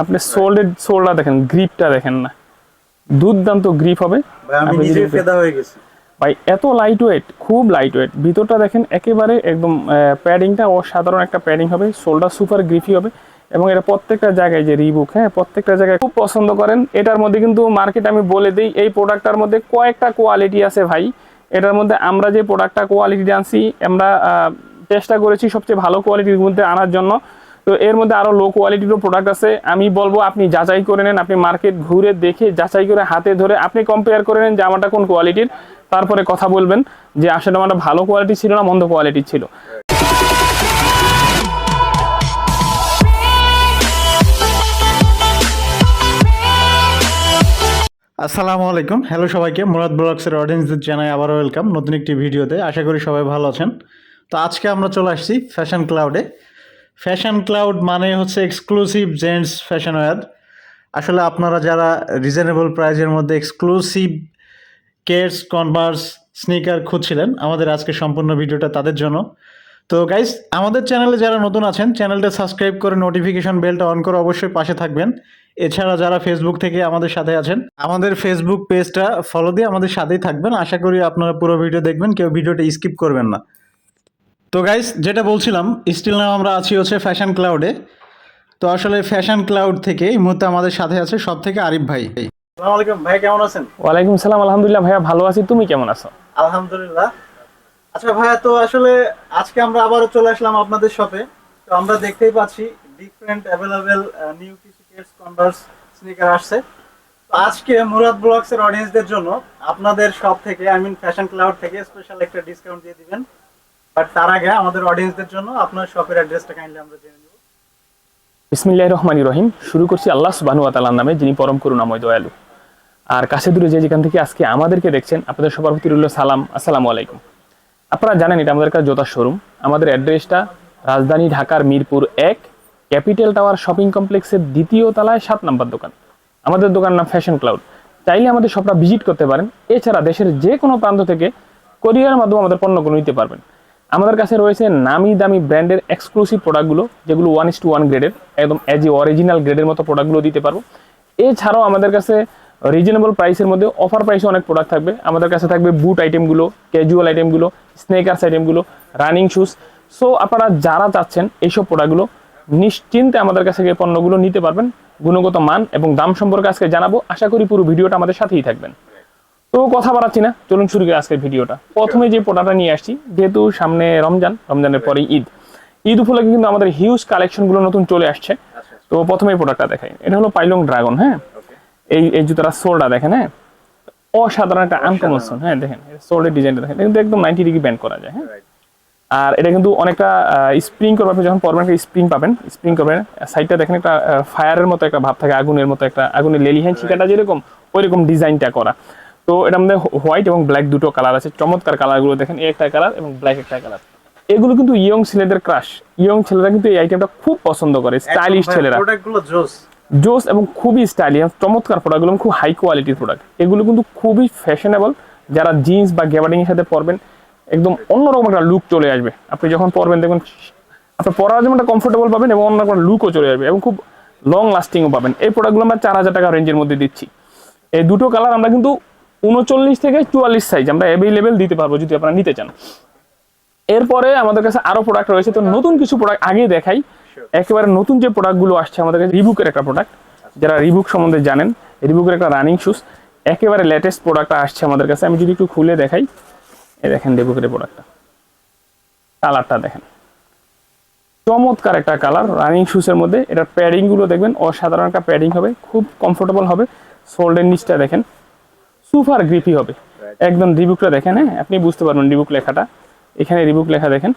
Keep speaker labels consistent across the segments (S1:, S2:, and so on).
S1: আপনি সোল্ডের সোলটা দেখেন গ্রিপটা দেখেন না। দুর্দান্ত গ্রিপ হবে।
S2: ভাই আমি নিজে ফেদা হয়ে গেছি।
S1: ভাই এত লাইট ওয়েট খুব লাইট ওয়েট ভিতরটা দেখেন একেবারে একদম প্যাডিংটা অসাধারণ একটা প্যাডিং হবে। সোলটা সুপার গ্রিফি হবে। এবং এটা প্রত্যেকটা জায়গায় যে রিবুক হ্যাঁ প্রত্যেকটা জায়গায় খুব পছন্দ করেন। এটার মধ্যে কিন্তু মার্কেট আমি বলে দিই এই প্রোডাক্টটার মধ্যে কয়েকটা কোয়ালিটি আছে ভাই। এটার মধ্যে আমরা যে প্রোডাক্টটা কোয়ালিটি আনছি আমরা চেষ্টা করেছি সবচেয়ে ভালো কোয়ালিটির মধ্যে আনার জন্য। তো এর মধ্যে আরও লো কোয়ালিটিরও প্রোডাক্ট আছে। আমি বলব আপনি যাচাই করে নেন, আপনি মার্কেট ঘুরে দেখে যাচাই করে হাতে ধরে আপনি কম্পেয়ার করে নেন জামাটা কোন কোয়ালিটির তারপরে কথা বলবেন যে আসলে জামাটা ভালো কোয়ালিটি ছিল না মন্দ কোয়ালিটি ছিল।
S2: আসসালামু আলাইকুম। হ্যালো সবাইকে। মুরাদ ব্লগসের অডিয়েন্সদের জানাই আবারও ওয়েলকাম নতুন একটি ভিডিওতে। আশা করি সবাই ভালো আছেন। তো আজকে আমরা চলে আসছি ফ্যাশন ক্লাউডে ফ্যাশন ক্লাউড মানে হচ্ছে এক্সক্লুসিভ জেন্টস ফ্যাশন ওয়্যার আসলে আপনারা যারা রিজনেবল প্রাইজের মধ্যে এক্সক্লুসিভ কেয়ার্স কনভার্স স্নিকার খুঁজছিলেন, আমাদের আজকে সম্পূর্ণ ভিডিওটা তাদের জন্য। তো গাইস আমাদের চ্যানেলে যারা নতুন আছেন চ্যানেলটা সাবস্ক্রাইব করে নোটিফিকেশন বেলটা অন করে অবশ্যই পাশে থাকবেন। এছাড়া যারা ফেসবুক থেকে আমাদের সাথে আছেন, আমাদের ফেসবুক পেজটা ফলো দিয়ে আমাদের সাথেই থাকবেন। আশা করি আপনারা পুরো ভিডিও দেখবেন, কেউ ভিডিওটা স্কিপ করবেন না। তো গাইস যেটা বলছিলাম স্টিল নাম আমরা আছি হচ্ছে ফ্যাশন ক্লাউডে তো আসলে ফ্যাশন ক্লাউড থেকে এই মুহূর্তে আমাদের সাথে আছে সব থেকে আরিফ ভাই। আসসালামু আলাইকুম ভাই কেমন আছেন?
S1: ওয়ালাইকুম সালাম আলহামদুলিল্লাহ ভাইয়া ভালো আছি। তুমি কেমন আছো?
S2: আলহামদুলিল্লাহ। আচ্ছা ভাইয়া তো আসলে আজকে আমরা আবারও চলে আসলাম আপনাদের শপে তো আমরা দেখতেই পাচ্ছি ডিফারেন্ট অ্যাভেলেবেল নিউ কিছু কেটস কনভার্স স্নিকার আসছে। তো আজকে মুরাদ ব্লগস এর অডিয়েন্সদের জন্য আপনাদের শপ থেকে আই মিন ফ্যাশন ক্লাউড থেকে স্পেশাল একটা ডিসকাউন্ট দিয়ে দিবেন।
S1: শুরু করছি আল্লাহ নামে, যিনি পরম করুণাময় দয়ালু। আর কাছে দূরে যে যেখান থেকে আজকে আমাদেরকে দেখছেন, আপনাদের সালাম। আলাইকুম। আপনারা জানেন এটা আমাদের কাছে জোতার শোরুম আমাদের অ্যাড্রেসটা রাজধানী ঢাকার মিরপুর এক, ক্যাপিটাল টাওয়ার শপিং কমপ্লেক্সের দ্বিতীয় তলায় সাত নম্বর দোকান। আমাদের দোকান নাম ফ্যাশন ক্লাউড চাইলে আমাদের সবটা ভিজিট করতে পারেন। এছাড়া দেশের যে কোনো প্রান্ত থেকে কোরিয়ার মাধ্যমে আমাদের পণ্যগুলো নিতে পারবেন। আমাদের কাছে রয়েছে নামি দামি ব্র্যান্ডের এক্সক্লুসিভ প্রোডাক্টগুলো যেগুলো ওয়ান ইস টু ওয়ান গ্রেডের একদম অ্যাজ এ অরিজিনাল গ্রেডের মতো প্রোডাক্টগুলো দিতে পারব। এছাড়াও আমাদের কাছে রিজনেবল প্রাইসের মধ্যে অফার প্রাইসে অনেক প্রোডাক্ট থাকবে। আমাদের কাছে থাকবে বুট আইটেমগুলো ক্যাজুয়াল আইটেমগুলো স্নেকার্স আইটেমগুলো রানিং শুজ সো আপনারা যারা চাচ্ছেন এইসব প্রোডাক্টগুলো নিশ্চিন্তে আমাদের কাছে গিয়ে পণ্যগুলো নিতে পারবেন। গুণগত মান এবং দাম সম্পর্কে আজকে জানাব। আশা করি পুরো ভিডিওটা আমাদের সাথেই থাকবেন। তো কথা বাড়াচ্ছি না চলুন শুরু করি আজকের ভিডিওটা। প্রথমে যে প্রোডাক্টটা নিয়ে আসছি যেহেতু সামনে রমজান রমজানের পরেই ঈদ। ঈদ উপলক্ষে কিন্তু আমাদের হিউজ কালেকশনগুলো নতুন চলে আসছে। তো প্রথমে এই প্রোডাক্টটা দেখাই। এটা হলো পাইলং ড্রাগন হ্যাঁ? এই এই জুতার সোলটা দেখেন হ্যাঁ? অসাধারণ একটা আনকমন হ্যাঁ দেখেন। সোলের ডিজাইনটা দেখেন। কিন্তু একদম নাইনটি ডিগ্রি ব্যান্ড করা যায় হ্যাঁ? আর এটা কিন্তু অনেকটা স্প্রিং করবে আপনি যখন পরবেন একটা স্প্রিং পাবেন। স্প্রিং করবেন সাইডটা দেখেন একটা ফায়ারের মতো একটা ভাব থাকে আগুনের মতো একটা আগুনের লেলি হ্যান্ড শিকাটা যেরকম ওই রকম ডিজাইনটা করা। তো এটার মধ্যে হোয়াইট এবং ব্ল্যাক দুটো কালার আছে। চমৎকার কালারগুলো দেখেন একটা কালার এবং ব্ল্যাক একটা কালার এগুলো কিন্তু ইয়ং ছেলেদের ক্রাশ ইয়ং ছেলেরা কিন্তু এই আইটেমটা খুব পছন্দ করে স্টাইলিশ ছেলেরা।
S2: প্রোডাক্টগুলো জোস।
S1: জোস এবং খুবই স্টাইলিশ চমৎকার প্রোডাক্টগুলো খুব হাই কোয়ালিটির প্রোডাক্ট এগুলো কিন্তু খুবই ফ্যাশনেবল যারা জিন্স বা গ্যাবার্ডিং এর সাথে পরবেন একদম অন্যরকম একটা লুক চলে আসবে। আপনি যখন পরবেন দেখবেন আপনার পরার যেমন একটা কমফোর্টেবল পাবেন এবং অন্য একটা লুকও চলে আসবে এবং খুব লং লাস্টিংও পাবেন। এই প্রোডাক্টগুলো আমরা চার হাজার টাকা রেঞ্জের মধ্যে দিচ্ছি। এই দুটো কালার আমরা কিন্তু উনচল্লিশ থেকে চুয়াল্লিশ সাইজ আমরা অ্যাভেলেবেল দিতে পারব যদি আপনারা নিতে চান। এরপরে আমাদের কাছে আরও প্রোডাক্ট রয়েছে, তো নতুন কিছু প্রোডাক্ট আগে দেখাই। একেবারে নতুন যে প্রোডাক্টগুলো আসছে, আমাদের কাছে রিবুকের একটা প্রোডাক্ট যারা রিবুক সম্বন্ধে জানেন রিবুকের একটা রানিং শুজ একেবারে লেটেস্ট প্রোডাক্টটা আসছে আমাদের কাছে। আমি যদি একটু খুলে দেখাই এ দেখেন রিবুকের প্রোডাক্টটা কালারটা দেখেন। চমৎকার একটা কালার রানিং শুজের মধ্যে। এটার প্যাডিংগুলো দেখবেন, অসাধারণ একটা প্যাডিং হবে, খুব কমফোর্টেবল হবে। সোল্ডের নিচটা দেখেন। সুপার গ্রিপি হবে। একদম রিবুকটা দেখেন হ্যাঁ? আপনি বুঝতে পারবেন রিবুক লেখাটা। এখানে রিবুক লেখা দেখেন।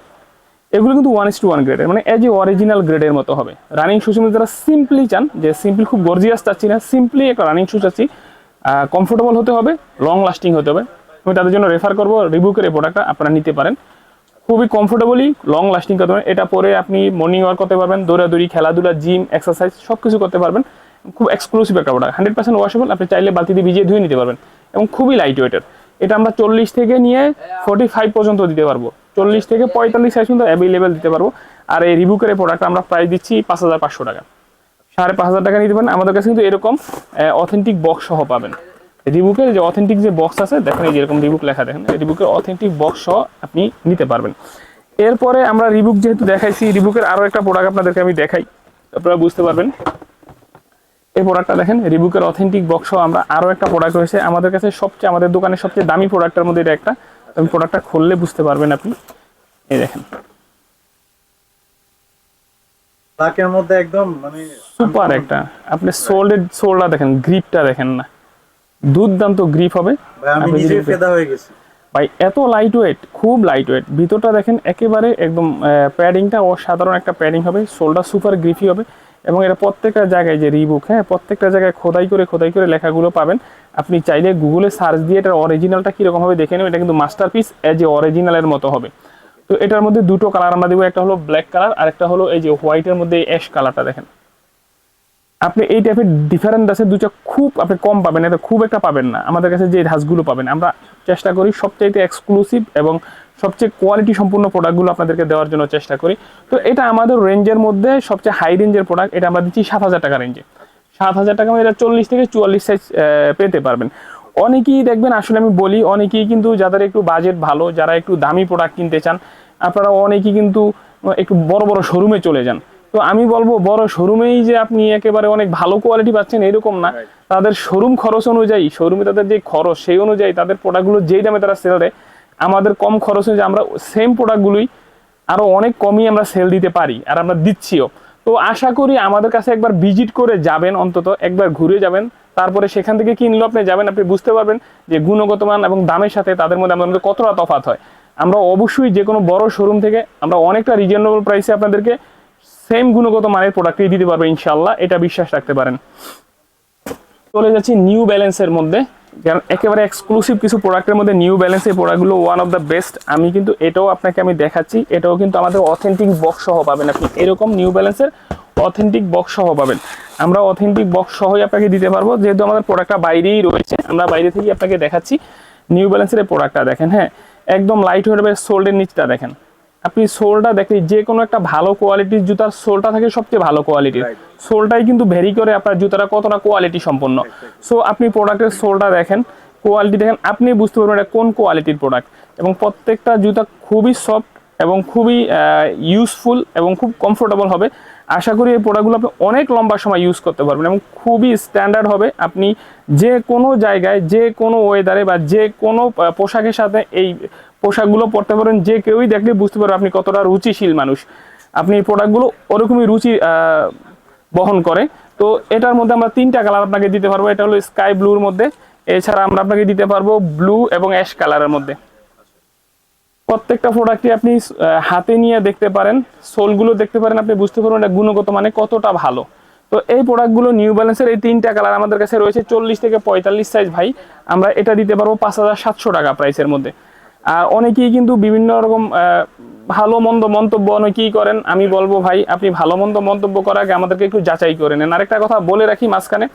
S1: এগুলো কিন্তু ওয়ান ইস টু ওয়ান গ্রেডের মানে এজ এ অরিজিনাল গ্রেডের মতো হবে। রানিং শুজের মধ্যে যারা সিম্পলি চান যে সিম্পলি খুব গর্জিয়াস চাচ্ছি না সিম্পলি একটা রানিং শুজ চাচ্ছি কমফোর্টেবল হতে হবে লং লাস্টিং হতে হবে। আমি তাদের জন্য রেফার করব রিবুকের এই প্রোডাক্টটা আপনারা নিতে পারেন। খুবই কমফোর্টেবলি লং লাস্টিং করতে পারবেন এটা পরে আপনি মর্নিং ওয়ার্ক করতে পারবেন দৌড়াদৌড়ি খেলাধুলা জিম এক্সারসাইজ সব কিছু করতে পারবেন। খুব এক্সক্লুসিভ একটা প্রোডাক্ট হান্ড্রেড পার্সেন্ট ওয়াশেবল আপনি চাইলে বালতি দিয়ে ভিজিয়ে ধুয়ে নিতে পারবেন। এবং খুবই লাইট ওয়েটের এটা আমরা চল্লিশ থেকে নিয়ে ফোর্টি ফাইভ পর্যন্ত দিতে পারব। চল্লিশ থেকে পঁয়তাল্লিশ সাইজ পর্যন্ত অ্যাভেলেবেল দিতে পারব। আর এই রিবুকের প্রোডাক্ট আমরা প্রাইস দিচ্ছি পাঁচ হাজার পাঁচশো টাকা। সাড়ে পাঁচ হাজার টাকা নিতে পারেন। আমাদের কাছে কিন্তু এরকম অথেন্টিক বক্স সহ পাবেন। রিবুকের যে অথেন্টিক যে বক্স আছে, দেখেন এই যেরকম রিবুক লেখা, দেখেন। রিবুকের অথেন্টিক বক্স সহ আপনি নিতে পারবেন। এরপরে আমরা রিবুক যেহেতু দেখাইছি রিবুকের আরও একটা প্রোডাক্ট আপনাদেরকে আমি দেখাই। আপনারা বুঝতে পারবেন। এই প্রোডাক্টটা দেখেন রিবুকের অথেন্টিক বক্স আমরা আরও একটা প্রোডাক্ট রয়েছে। আমাদের কাছে সবচেয়ে আমাদের দোকানের সবচেয়ে দামি প্রোডাক্টের মধ্যে এটা একটা। আমি প্রোডাক্টটা খুললে বুঝতে পারবেন আপনি। এই দেখেন।
S2: ব্ল্যাকের মধ্যে একদম মানে
S1: সুপার একটা। আপনি সোল্ডের সোলটা দেখেন গ্রিপটা দেখেন না। দুর্দান্ত গ্রিপ হবে।
S2: আমি নিজে ফেদা হয়ে গেছি।
S1: ভাই এত লাইট ওয়েট খুব লাইট ওয়েট ভিতরটা দেখেন একেবারে একদম প্যাডিংটা অসাধারণ একটা প্যাডিং হবে। সোলটা সুপার গ্রিফি হবে। এবং এটা প্রত্যেকটা জায়গায় যে রিবুক হ্যাঁ প্রত্যেকটা জায়গায় খোদাই করে খোদাই করে লেখাগুলো পাবেন। আপনি চাইলে গুগলে সার্চ দিয়ে এটার অরিজিনালটা কীরকম হবে দেখে নেবেন। এটা কিন্তু মাস্টারপিস এজ এ অরিজিনালের মতো হবে। তো এটার মধ্যে দুটো কালার আমরা দেবো, একটা হলো ব্ল্যাক কালার আর একটা হলো এই যে হোয়াইটের মধ্যে অ্যাশ কালারটা দেখেন। আপনি এই টাইপের ডিফারেন্ট আছে, দুটো খুব আপনি কম পাবেন এটা খুব একটা পাবেন না। আমাদের কাছে যে ধাঁচগুলো পাবেন, আমরা চেষ্টা করি সবচাইতে এক্সক্লুসিভ এবং সবচেয়ে কোয়ালিটি সম্পূর্ণ প্রোডাক্টগুলো আপনাদেরকে দেওয়ার জন্য চেষ্টা করি। তো এটা আমাদের রেঞ্জের মধ্যে সবচেয়ে হাই রেঞ্জের প্রোডাক্ট এটা আমরা দিচ্ছি সাত হাজার টাকা রেঞ্জে সাত হাজার টাকা এটা চল্লিশ থেকে চুয়াল্লিশ সাইজ পেতে পারবেন। অনেকেই দেখবেন আসলে আমি বলি অনেকেই কিন্তু যাদের একটু বাজেট ভালো যারা একটু দামি প্রোডাক্ট কিনতে চান আপনারা অনেকেই কিন্তু একটু বড় বড় শোরুমে চলে যান। তো আমি বলব বড় শোরুমেই যে আপনি একেবারে অনেক ভালো কোয়ালিটি পাচ্ছেন এরকম না। তাদের শোরুম খরচ অনুযায়ী শোরুমে তাদের যে খরচ সেই অনুযায়ী তাদের প্রোডাক্টগুলো যেই দামে তারা সেল দেয় আমাদের কম খরচে যে আমরা সেম প্রোডাক্টগুলোই আরও অনেক কমই আমরা সেল দিতে পারি আর আমরা দিচ্ছিও। তো আশা করি আমাদের কাছে একবার ভিজিট করে যাবেন অন্তত, একবার ঘুরে যাবেন, তারপরে সেখান থেকে কিনলেও আপনি যাবেন, আপনি বুঝতে পারবেন যে গুণগত মান এবং দামের সাথে তাদের মধ্যে আমাদের মধ্যে কতটা তফাৎ হয়। আমরা অবশ্যই যে কোনো বড় শোরুম থেকে আমরা অনেকটা রিজনেবল প্রাইসে আপনাদেরকে সেম গুণগত মানের প্রোডাক্টই দিতে পারব ইনশাল্লাহ এটা বিশ্বাস রাখতে পারেন। চলে যাচ্ছি নিউ ব্যালেন্সের মধ্যে। কারণ একেবারে এক্সক্লুসিভ কিছু প্রোডাক্টের মধ্যে নিউ ব্যালেন্সের প্রোডাক্টগুলো ওয়ান অফ দ্য বেস্ট আমি কিন্তু এটাও আপনাকে আমি দেখাচ্ছি, এটাও কিন্তু আমাদের অথেন্টিক বক্স সহ পাবেন আপনি। এরকম নিউ ব্যালেন্সের অথেন্টিক বক্স সহ পাবেন। আমরা অথেন্টিক বক্স সহই আপনাকে দিতে পারব, যেহেতু আমাদের প্রোডাক্টটা বাইরেই রয়েছে। আমরা বাইরে থেকেই আপনাকে দেখাচ্ছি নিউ ব্যালেন্সের এই প্রোডাক্টটা দেখেন হ্যাঁ। একদম লাইট হয়ে যাবে সোল্ডের নিচটা দেখেন। আপনি সোলটা দেখলে যে কোনো একটা ভালো কোয়ালিটির জুতার সোলটা থাকে সবচেয়ে ভালো কোয়ালিটির সোলটাই কিন্তু ভেরি করে আপনার জুতাটা কতটা কোয়ালিটি সম্পন্ন। সো আপনি প্রোডাক্টের সোলটা দেখেন কোয়ালিটি দেখেন আপনি বুঝতে পারবেন এটা কোন কোয়ালিটির প্রোডাক্ট এবং প্রত্যেকটা জুতা খুবই সফট এবং খুবই ইউজফুল এবং খুব কমফোর্টেবল হবে। আশা করি এই প্রোডাক্টগুলো আপনি অনেক লম্বা সময় ইউজ করতে পারবেন এবং খুবই স্ট্যান্ডার্ড হবে। আপনি যে কোনো জায়গায় যে কোনো ওয়েদারে বা যে কোনো পোশাকের সাথে এই পোশাকগুলো পরতে পারেন, যে কেউই দেখলে বুঝতে পারবে আপনি কতটা রুচিশীল মানুষ। আপনি এই প্রোডাক্টগুলো ওরকমই রুচি বহন করে। তো এটার মধ্যে আমরা তিনটা কালার আপনাকে দিতে পারব। এটা হলো স্কাই ব্লুর মধ্যে। এছাড়া আমরা আপনাকে দিতে পারব ব্লু এবং অ্যাশ কালারের মধ্যে। প্রত্যেকটা প্রোডাক্টই আপনি হাতে নিয়ে দেখতে পারেন। সোলগুলো দেখতে পারেন আপনি, বুঝতে পারবেন এটা গুণগত মানে কতটা ভালো। তো এই প্রোডাক্টগুলো নিউ ব্যালেন্সের এই তিনটা কালার আমাদের কাছে রয়েছে চল্লিশ থেকে পঁয়তাল্লিশ সাইজ ভাই। আমরা এটা দিতে পারব পাঁচ হাজার সাতশো টাকা প্রাইসের মধ্যে। অনেকেই কিন্তু বিভিন্ন রকম ভালো মন্দ মন্তব্য অনেকেই করেন। আমি বলব, ভাই, আপনি ভালো মন্দ মন্তব্য করার আগে আমাদেরকে একটু যাচাই করে নেন। আরেকটা কথা বলে রাখি মাঝখানে,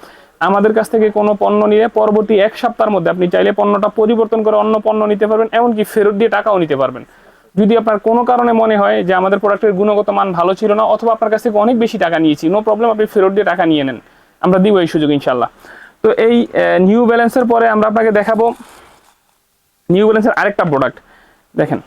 S1: আমাদের কাছ থেকে কোনো পণ্য নিয়ে পরবর্তী এক সপ্তাহের মধ্যে আপনি চাইলে পণ্যটা পরিবর্তন করে অন্য পণ্য নিতে পারবেন, এমনকি ফেরত দিয়ে টাকাও নিতে পারবেন। যদি আপনার কোনো কারণে মনে হয় যে আমাদের প্রোডাক্টের গুণগত মান ভালো ছিল না, অথবা আপনার কাছ থেকে অনেক বেশি টাকা নিয়েছি, নো প্রবলেম, আপনি ফেরত দিয়ে টাকা নিয়ে নেন। আমরা দিব এই সুযোগ ইনশাল্লাহ তো এই নিউ ব্যালেন্সের পরে আমরা আপনাকে দেখাবো নিউ ব্যালেন্সের আরেকটা প্রোডাক্ট দেখেন।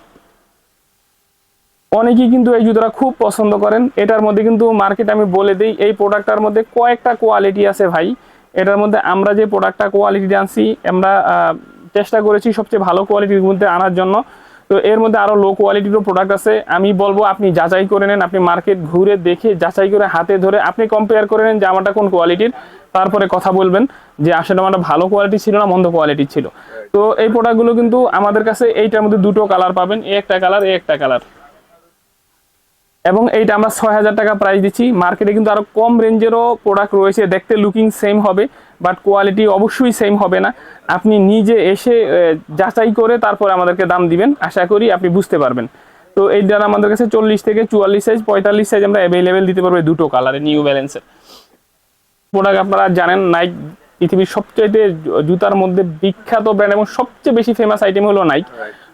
S1: অনেকেই কিন্তু এই জুতোটা খুব পছন্দ করেন। এটার মধ্যে কিন্তু মার্কেট আমি বলে দিই, এই প্রোডাক্টটার মধ্যে কয়েকটা কোয়ালিটি আছে ভাই। এটার মধ্যে আমরা যে প্রোডাক্টটা কোয়ালিটি আনছি, আমরা চেষ্টা করেছি সবচেয়ে ভালো কোয়ালিটির মধ্যে আনার জন্য। তো এর মধ্যে আরও লো কোয়ালিটিরও প্রোডাক্ট আছে। আমি বলব আপনি যাচাই করে নেন আপনি মার্কেট ঘুরে দেখে যাচাই করে হাতে ধরে আপনি কম্পেয়ার করে নেন জামাটা কোন কোয়ালিটির তারপরে কথা বলবেন যে আসলে আমারটা ভালো কোয়ালিটি ছিল না মন্দ কোয়ালিটি ছিল। তো এই প্রোডাক্টগুলো কিন্তু আমাদের কাছে এইটার মধ্যে দুটো কালার পাবেন এই একটা কালার এই একটা কালার এবং এইটা আমরা ছয় হাজার টাকা প্রাইস দিচ্ছি। মার্কেটে কিন্তু আরও কম রেঞ্জেরও প্রোডাক্ট রয়েছে। দেখতে লুকিং সেম হবে। বাট কোয়ালিটি অবশ্যই সেম হবে না। আপনি নিজে এসে যাচাই করে তারপরে আমাদেরকে দাম দিবেন। আশা করি আপনি বুঝতে পারবেন। তো এইটার আমাদের কাছে চল্লিশ থেকে চুয়াল্লিশ সাইজ পঁয়তাল্লিশ সাইজ আমরা অ্যাভেলেবেল দিতে পারব দুটো কালারে নিউ ব্যালেন্সের প্রোডাক্ট আপনারা জানেন নাইক পৃথিবীর সবচেয়ে জুতার মধ্যে বিখ্যাত ব্র্যান্ড এবং সবচেয়ে বেশি ফেমাস আইটেম হলো নাইক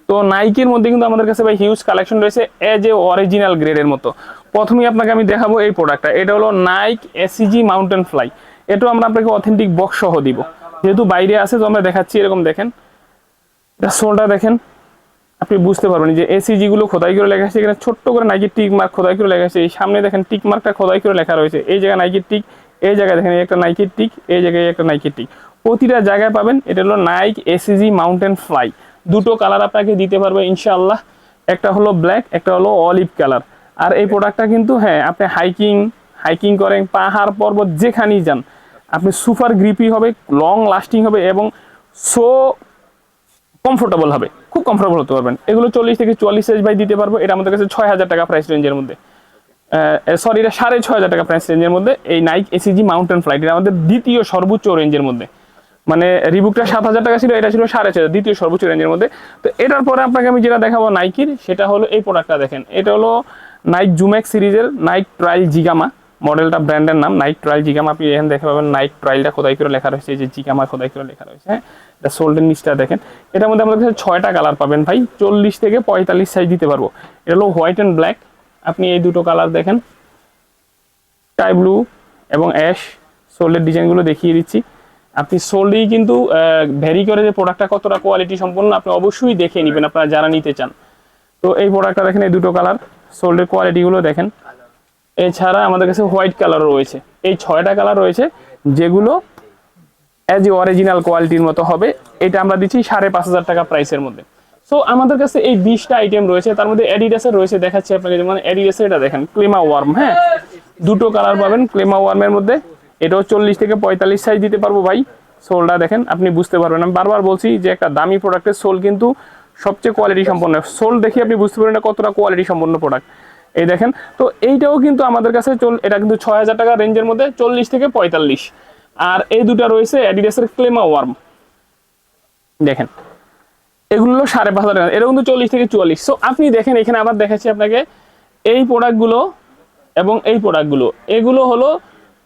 S1: তো নাইকের মধ্যে কিন্তু আমাদের কাছে ভাই হিউজ কালেকশন রয়েছে এজ এ অরিজিনাল গ্রেডের মতো। প্রথমেই আপনাকে আমি দেখাবো এই প্রোডাক্টটা এটা হলো নাইক এসিজি মাউন্টেন ফ্লাই এটাও আমরা আপনাকে অথেন্টিক বক্স সহ দিব। যেহেতু বাইরে আছে, তো আমরা দেখাচ্ছি, এরকম দেখেন। এটা সোলটা দেখেন, আপনি বুঝতে পারবেন যে এসিজি গুলো খোদাই করে লেখা আছে, এখানে ছোট্ট করে নাইকির টিক মার্ক খোদাই করে লেখা আছে। এই সামনে দেখেন টিক মার্কটা খোদাই করে লেখা রয়েছে। এই জায়গায় নাইকির টিক এই জায়গায় দেখেন একটা নাইকির টিক এই জায়গায় একটা নাইকির টিক প্রতিটা জায়গায় পাবেন, এটা হলো নাইক এসিজি মাউন্টেন ফ্লাই দুটো কালার আপনাকে দিতে পারবে ইনশাআল্লাহ। একটা হলো ব্ল্যাক একটা হলো অলিভ কালার আর এই প্রোডাক্টটা কিন্তু হ্যাঁ আপনি হাইকিং হাইকিং করেন, পাহাড় পর্বত যেখানেই যান আপনি সুপার গ্রিপি হবে লং লাস্টিং হবে এবং সো কমফোর্টেবল হবে। খুব কমফোর্টেবল হতে পারবেন। এগুলো চল্লিশ থেকে চুয়াল্লিশ সাইজ বাই দিতে পারব। এটা আমাদের কাছে ছয় হাজার টাকা প্রাইস রেঞ্জের মধ্যে। সরি এটা সাড়ে ছয় হাজার টাকা প্রাইস রেঞ্জের মধ্যে। এই নাইক এসিজি মাউন্টেন ফ্লাইট এটা আমাদের দ্বিতীয় সর্বোচ্চ রেঞ্জের মধ্যে। মানে রিবুকটা সাত হাজার টাকা ছিল, এটা ছিল সাড়ে ছয় দ্বিতীয় সর্বোচ্চ রেঞ্জের মধ্যে। তো এটার পরে আপনাকে আমি যেটা দেখাবো নাইকির সেটা হলো এই প্রোডাক্টটা দেখেন। এটা হলো নাইক জুমেক্স সিরিজের নাইক ট্রায়াল জিগামা মডেলটা ব্র্যান্ডের নাম নাইক ট্রায়াল জিগামা আপনি এখানে দেখতে পাবেন নাইক ট্রায়ালটা খোদাই করে লেখা রয়েছে যে জিগামা খোদাই করে লেখা রয়েছে হ্যাঁ? এটা সোল্ডের নিচটা দেখেন। এটার মধ্যে আমাদের কাছে ছয়টা কালার পাবেন ভাই, চল্লিশ থেকে পঁয়তাল্লিশ সাইজ দিতে পারব। এটা হলো হোয়াইট অ্যান্ড ব্ল্যাক আপনি এই দুটো কালার দেখেন। স্কাই ব্লু এবং অ্যাশ সোল্ডের ডিজাইনগুলো দেখিয়ে দিচ্ছি। আপনি সোল্ডেই কিন্তু ভ্যারি করে যে প্রোডাক্টটা কতটা কোয়ালিটি সম্পন্ন, আপনি অবশ্যই দেখে নেবেন, আপনারা যারা নিতে চান। তো এই প্রোডাক্টটা দেখেন, এই দুটো কালার সোল্ডের কোয়ালিটিগুলো দেখেন। এছাড়া আমাদের কাছে হোয়াইট কালারও রয়েছে। এই ছয়টা কালার রয়েছে, যেগুলো অ্যাজ অরিজিনাল কোয়ালিটির মতো হবে। এটা আমরা দিচ্ছি সাড়ে পাঁচ হাজার টাকা প্রাইসের মধ্যে। সো আমাদের কাছে এই বিশটা আইটেম রয়েছে, তার মধ্যে অ্যাডিডাসের রয়েছে, দেখাচ্ছি আপনাকে যেমন অ্যাডিডাসের এটা দেখেন ক্লেমা ওয়ার্ম হ্যাঁ? দুটো কালার পাবেন ক্লেমা ওয়ার্মের মধ্যে। এটাও চল্লিশ থেকে পঁয়তাল্লিশ সাইজ দিতে পারব ভাই। সোলটা দেখেন, আপনি বুঝতে পারবেন। আমি বারবার বলছি যে একটা দামি প্রোডাক্টের সোল কিন্তু সবচেয়ে কোয়ালিটি সম্পন্ন সোল দেখে আপনি বুঝতে পারবেন কতটা কোয়ালিটি সম্পন্ন প্রোডাক্ট এই দেখেন, তো এইটাও কিন্তু আমাদের কাছে এটা কিন্তু ছয় হাজার টাকা রেঞ্জের মধ্যে চল্লিশ থেকে পঁয়তাল্লিশ। আর এই দুটা রয়েছে অ্যাডিডাসের ক্লেমা ওয়ার্ম দেখেন, এগুলো সাড়ে পাঁচ হাজার টাকা এটা কিন্তু চল্লিশ থেকে চুয়াল্লিশ। সো আপনি দেখেন, এখানে আবার দেখাচ্ছি আপনাকে, এই প্রোডাক্টগুলো এবং এই প্রোডাক্টগুলো এগুলো হলো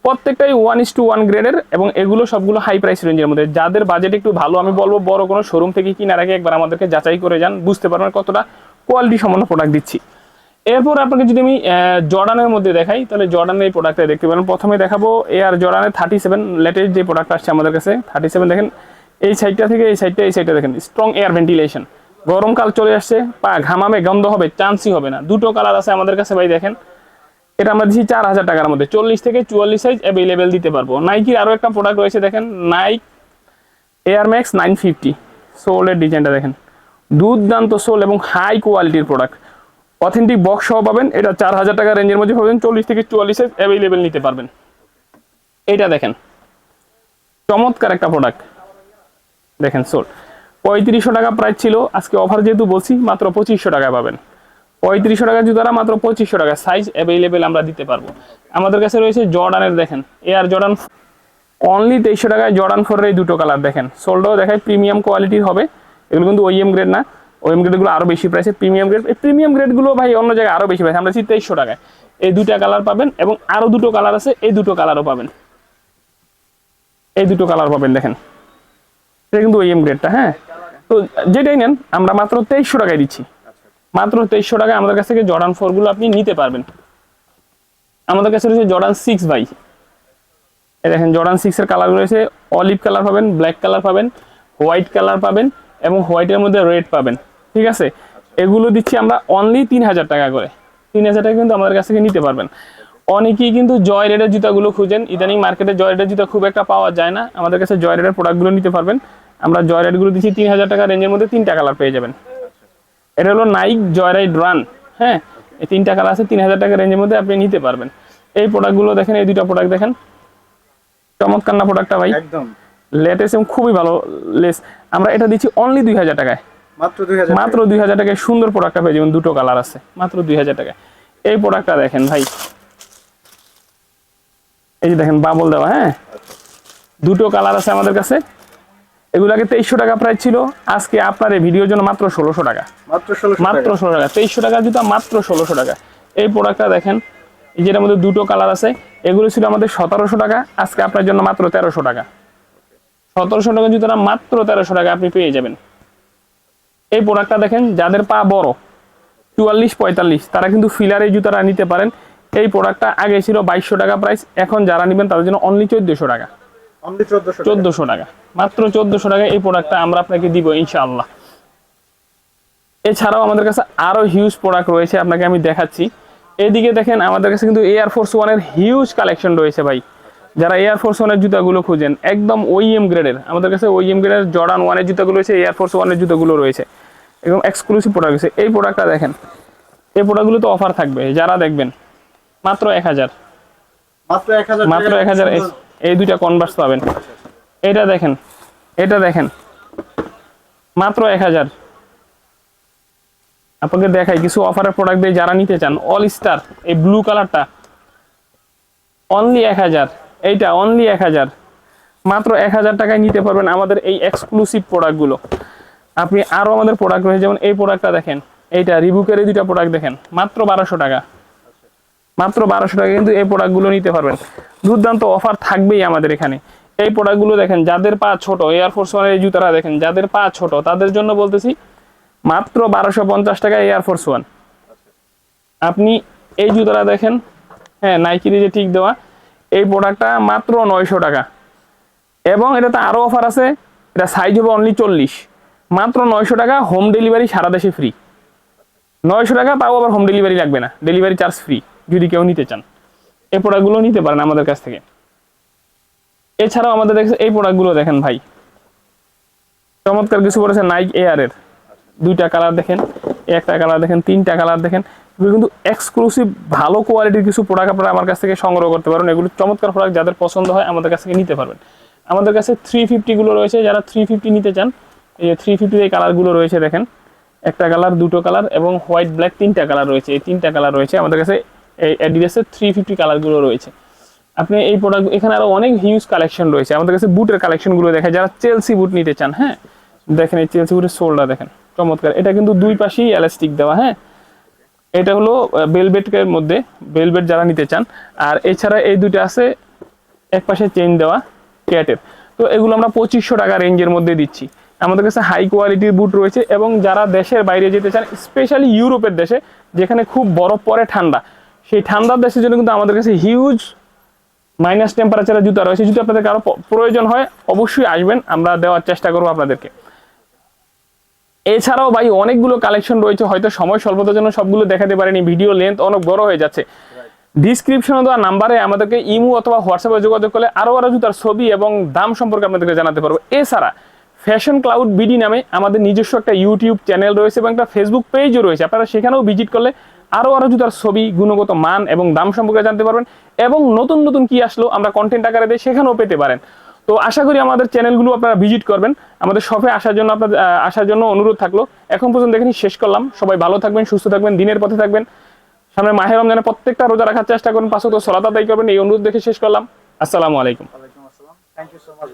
S1: প্রত্যেকটাই ওয়ান ইস টু ওয়ান গ্রেডের এবং এগুলো সবগুলো হাই প্রাইস রেঞ্জের মধ্যে। যাদের বাজেট একটু ভালো, আমি বলব বড় কোনো শোরুম থেকে কিনার আগে একবার আমাদেরকে যাচাই করে যান, বুঝতে পারবেন কতটা কোয়ালিটি সম্পন্ন প্রোডাক্ট দিচ্ছি। এরপর আপনাকে যদি আমি জর্ডানের মধ্যে দেখাই, তাহলে জর্ডানের এই প্রোডাক্টটা দেখতে পারেন। প্রথমে দেখাবো এয়ার জর্ডানের থার্টি সেভেন লেটেস্ট যে প্রোডাক্ট আসছে আমাদের কাছে থার্টি সেভেন দেখেন, এই সাইডটা থেকে এই সাইডটা এই সাইডটা দেখেন স্ট্রং এয়ার ভেন্টিলেশন গরমকাল চলে আসছে, পা ঘামাবে, গন্ধ হবে চান্সই হবে না। দুটো কালার আছে আমাদের কাছে ভাই, দেখেন। এটা আমরা দিচ্ছি চার হাজার টাকার মধ্যে। চল্লিশ থেকে চুয়াল্লিশ সাইজ অ্যাভেলেবেল দিতে পারব। নাইকির আরও একটা প্রোডাক্ট রয়েছে, দেখেন Nike air max nine fifty সোলের ডিজাইনটা দেখেন। দুর্দান্ত সোল এবং হাই কোয়ালিটির প্রোডাক্ট অথেন্টিক বক্স সহ পাবেন। এটা চার হাজার টাকা রেঞ্জের মধ্যে পাবেন, চল্লিশ থেকে চুয়াল্লিশ সাইজ অ্যাভেলেবেল নিতে পারবেন। এটা দেখেন। চমৎকার একটা প্রোডাক্ট দেখেন সোল পঁয়ত্রিশশো টাকা প্রাইস ছিল। আজকে অফার যেহেতু বলছি, মাত্র পঁচিশশো টাকায় পাবেন। পঁয়ত্রিশশো টাকা জুতারা মাত্র পঁচিশশো টাকা সাইজ অ্যাভেলেবেল আমরা দিতে পারব। আমাদের কাছে রয়েছে জর্ডানের, দেখেন। এয়ার জর্ডান অনলি তেইশশো টাকায় জর্ডান ফোরের এই দুটো কালার দেখেন। সোলটাও দেখায় প্রিমিয়াম কোয়ালিটির হবে। এগুলো কিন্তু ওইএম গ্রেড না। ওইএম গ্রেডগুলো আরও বেশি প্রাইসে প্রিমিয়াম গ্রেড প্রিমিয়াম গ্রেডগুলো ভাই অন্য জায়গায় আরও বেশি প্রাইস আমরা দিচ্ছি তেইশশো টাকায়। এই দুটা কালার পাবেন এবং আরও দুটো কালার আছে, এই দুটো কালারও পাবেন। এই দুটো কালার পাবেন, দেখেন। এটা কিন্তু ওইএম গ্রেডটা হ্যাঁ? তো যেটাই নেন, আমরা মাত্র তেইশশো টাকায় দিচ্ছি। মাত্র তেইশশো টাকায় আমাদের কাছ থেকে জর্ডান ফোরগুলো আপনি নিতে পারবেন। আমাদের কাছে রয়েছে জর্ডান সিক্স এই দেখেন জর্ডান সিক্স এর কালার রয়েছে অলিভ কালার পাবেন ব্ল্যাক কালার পাবেন হোয়াইট কালার পাবেন এবং হোয়াইটের মধ্যে রেড পাবেন। ঠিক আছে? এগুলো দিচ্ছি আমরা অনলি তিন হাজার টাকা করে। তিন হাজার টাকা কিন্তু আমাদের কাছ থেকে নিতে পারবেন। অনেকেই কিন্তু জয় রেডের জুতাগুলো খুঁজেন। ইদানিং মার্কেটে জয় রেডের জুতা খুব একটা পাওয়া যায় না। আমাদের কাছে জয় রেডের প্রোডাক্টগুলো নিতে পারবেন। আমরা জয় রেডগুলো দিচ্ছি তিন হাজার টাকা রেঞ্জের মধ্যে তিনটা কালার পেয়ে যাবেন। এটা হলো নাইক জয়রাইড রান হ্যাঁ? এই তিনটা কালার আছে তিন হাজার টাকা রেঞ্জের মধ্যে আপনি নিতে পারবেন। এই প্রোডাক্টগুলো দেখেন এই দুটো প্রোডাক্ট দেখেন। চমৎকার না প্রোডাক্টটা ভাই?
S2: একদম।
S1: লেটেস্ট এবং খুবই ভালো লেস। আমরা এটা দিচ্ছি অনলি দুই হাজার টাকায়।
S2: মাত্র দুই হাজার
S1: টাকায় সুন্দর প্রোডাক্টটা পেয়ে যাবেন দুটো কালার আছে। মাত্র দুই হাজার টাকায়। এই প্রোডাক্টটা দেখেন ভাই। এই যে দেখেন বাবল দেওয়া হ্যাঁ? দুটো কালার আছে আমাদের কাছে। এগুলো আগে তেইশশো টাকা প্রাইস ছিল। আজকে আপনার এই ভিডিওর জন্য মাত্র ষোলোশো টাকা।
S2: মাত্র ষোলোশো
S1: মাত্র ষোলো টাকা। তেইশশো টাকা জুতা মাত্র ষোলোশো টাকা। এই প্রোডাক্টটা দেখেন এই যেটার মধ্যে দুটো কালার আছে। এগুলো ছিল আমাদের সতেরোশো টাকা। আজকে আপনার জন্য মাত্র তেরোশো টাকা। সতেরোশো টাকা জুতাটা মাত্র তেরোশো টাকা আপনি পেয়ে যাবেন। এই প্রোডাক্টটা দেখেন যাদের পা বড় চুয়াল্লিশ পঁয়তাল্লিশ তারা কিন্তু ফিলার জুতাটা নিতে পারেন। এই প্রোডাক্টটা আগে ছিল বাইশশো টাকা প্রাইস এখন যারা নেবেন তাদের জন্য অনলি চোদ্দশো টাকা।
S2: চোদ্দশো
S1: টাকা। মাত্র চোদ্দশো টাকা এই প্রোডাক্টটা আমরা আপনাকে দিব ইনশাআল্লাহ। এছাড়াও আমাদের কাছে আরও হিউজ প্রোডাক্ট রয়েছে আপনাকে আমি দেখাচ্ছি। এদিকে দেখেন আমাদের কাছে কিন্তু এয়ার ফোর্স ওয়ানের হিউজ কালেকশন রয়েছে ভাই। যারা এয়ার ফোর্স ওয়ানের জুতাগুলো খুঁজেন একদম ওইএম গ্রেডের আমাদের কাছে ওইএম গ্রেডের জর্ডান ওয়ানের জুতাগুলো রয়েছে এয়ার ফোর্স ওয়ানের জুতাগুলো রয়েছে। একদম এক্সক্লুসিভ প্রোডাক্ট রয়েছে। এই প্রোডাক্টটা দেখেন এই প্রোডাক্টগুলো তো অফার থাকবে যারা দেখবেন মাত্র এক হাজার।
S2: মাত্র এক হাজার
S1: মাত্র এক হাজার এই দুইটা কনভার্স পাবেন। এটা দেখেন এটা দেখেন মাত্র এক হাজার। আপনাকে দেখাই কিছু অফারের প্রোডাক্ট দিয়ে যারা নিতে চান অল স্টার এই ব্লু কালারটা অনলি এক হাজার। এইটা অনলি এক হাজার। মাত্র এক হাজার টাকায় নিতে পারবেন আমাদের এই এক্সক্লুসিভ প্রোডাক্টগুলো আপনি আরও আমাদের প্রোডাক্ট রয়েছে, যেমন এই প্রোডাক্টটা দেখেন, এইটা রিবুকের এই দুইটা প্রোডাক্ট দেখেন, মাত্র বারোশো টাকা। মাত্র বারোশো টাকা কিন্তু এই প্রোডাক্টগুলো নিতে পারবেন। দুর্দান্ত অফার থাকবেই আমাদের এখানে। এই প্রোডাক্টগুলো দেখেন, যাদের পা ছোট এয়ারফোর্স ওয়ানের এই জুতারা দেখেন, যাদের পা ছোট, তাদের জন্য বলতেছি, মাত্র বারোশো পঞ্চাশ টাকা এয়ারফোর্স ওয়ান আপনি এই জুতাটা দেখেন হ্যাঁ নাইকির যে ঠিক দেওয়া, এই প্রোডাক্টটা মাত্র নয়শো টাকা। এবং এটাতে আরও অফার আছে, এটা সাইজ হবে অনলি চল্লিশ। মাত্র নয়শো টাকা হোম ডেলিভারি সারা দেশে ফ্রি নয়শো টাকা তাও আবার হোম ডেলিভারি লাগবে না। ডেলিভারি চার্জ ফ্রি যদি কেউ নিতে চান। এই প্রোডাক্টগুলো নিতে পারেন আমাদের কাছ থেকে। এছাড়াও আমাদের এই প্রোডাক্টগুলো দেখেন ভাই। চমৎকার কিছু করেছে নাইক এয়ারের দুইটা কালার দেখেন, একটা কালার দেখেন, তিনটা কালার দেখেন। এগুলো কিন্তু এক্সক্লুসিভ ভালো কোয়ালিটির কিছু প্রোডাক্ট আপনারা আমার কাছ থেকে সংগ্রহ করতে পারেন এগুলো চমৎকার প্রোডাক্ট যাদের পছন্দ হয় আমাদের কাছ থেকে নিতে পারবেন। আমাদের কাছে থ্রি ফিফটিগুলো রয়েছে, যারা থ্রি ফিফটি নিতে চান এই যে থ্রি ফিফটির এই কালারগুলো রয়েছে দেখেন। একটা কালার দুটো কালার এবং হোয়াইট ব্ল্যাক তিনটা কালার রয়েছে। এই তিনটা কালার রয়েছে। আমাদের কাছে এই অ্যাডিডাসের থ্রি ফিফটি কালারগুলো রয়েছে। আপনি এই প্রোডাক্ট এখানে আরও অনেক হিউজ কালেকশন রয়েছে। আমাদের কাছে বুটের কালেকশনগুলো দেখে যারা চেলসি বুট নিতে চান হ্যাঁ? দেখেন এই চেলসি বুটের সোলটা দেখেন। চমৎকার। এটা কিন্তু দুই পাশেই এলাস্টিক দেওয়া হ্যাঁ? এটা হলো বেলবেটের মধ্যে। বেলবেট যারা নিতে চান। আর এছাড়া এই দুটো আছে এক পাশে চেইন দেওয়া ক্যাটের তো এগুলো আমরা পঁচিশশো টাকা রেঞ্জের মধ্যে দিচ্ছি। আমাদের কাছে হাই কোয়ালিটির বুট রয়েছে এবং যারা দেশের বাইরে যেতে চান স্পেশালি ইউরোপের দেশে, যেখানে খুব বরফ পড়ে ঠান্ডা, সেই ঠান্ডার দেশের জন্য কিন্তু আমাদের কাছে হিউজ মাইনাস টেম্পারেচারের জুতা রয়েছে। যদি আপনাদের কারও প্রয়োজন হয়, অবশ্যই আসবেন, আমরা দেওয়ার চেষ্টা করব আপনাদেরকে। এছাড়াও ভাই, অনেকগুলো কালেকশন রয়েছে, হয়তো সময় স্বল্পতার জন্য সবগুলো দেখাতে পারেনি, ভিডিও লেন্থ অনেক বড় হয়ে যাচ্ছে। ডিসক্রিপশনে দেওয়া নাম্বারে আমাদেরকে ইমো অথবা হোয়াটসঅ্যাপে যোগাযোগ করলে আরও আরও জুতার ছবি এবং দাম সম্পর্কে আপনাদেরকে জানাতে পারব। এছাড়া ফ্যাশন ক্লাউড বিডি নামে আমাদের নিজস্ব একটা ইউটিউব চ্যানেল রয়েছে এবং একটা ফেসবুক পেজও রয়েছে। আপনারা সেখানেও ভিজিট করলে আরও আরও জুতার ছবি, গুণগত মান এবং দাম সম্পর্কে জানতে পারবেন এবং নতুন নতুন কি আসলো আমরা কন্টেন্ট আকারে দিয়ে সেখানেও পেতে পারেন। তো আশা করি আমাদের চ্যানেলগুলো আপনারা ভিজিট করবেন। আমাদের শপে আসার জন্য আপনার আসার জন্য অনুরোধ থাকল। এখন পর্যন্ত এখানে শেষ করলাম। সবাই ভালো থাকবেন, সুস্থ থাকবেন, দিনের পথে থাকবেন। সামনে মাহের রমজানে প্রত্যেকটা রোজা রাখার চেষ্টা করুন। পাশে তো সলাত আদায় করবেন, এই অনুরোধ দেখে শেষ করলাম। আসসালামু আলাইকুম।
S2: Thank you so much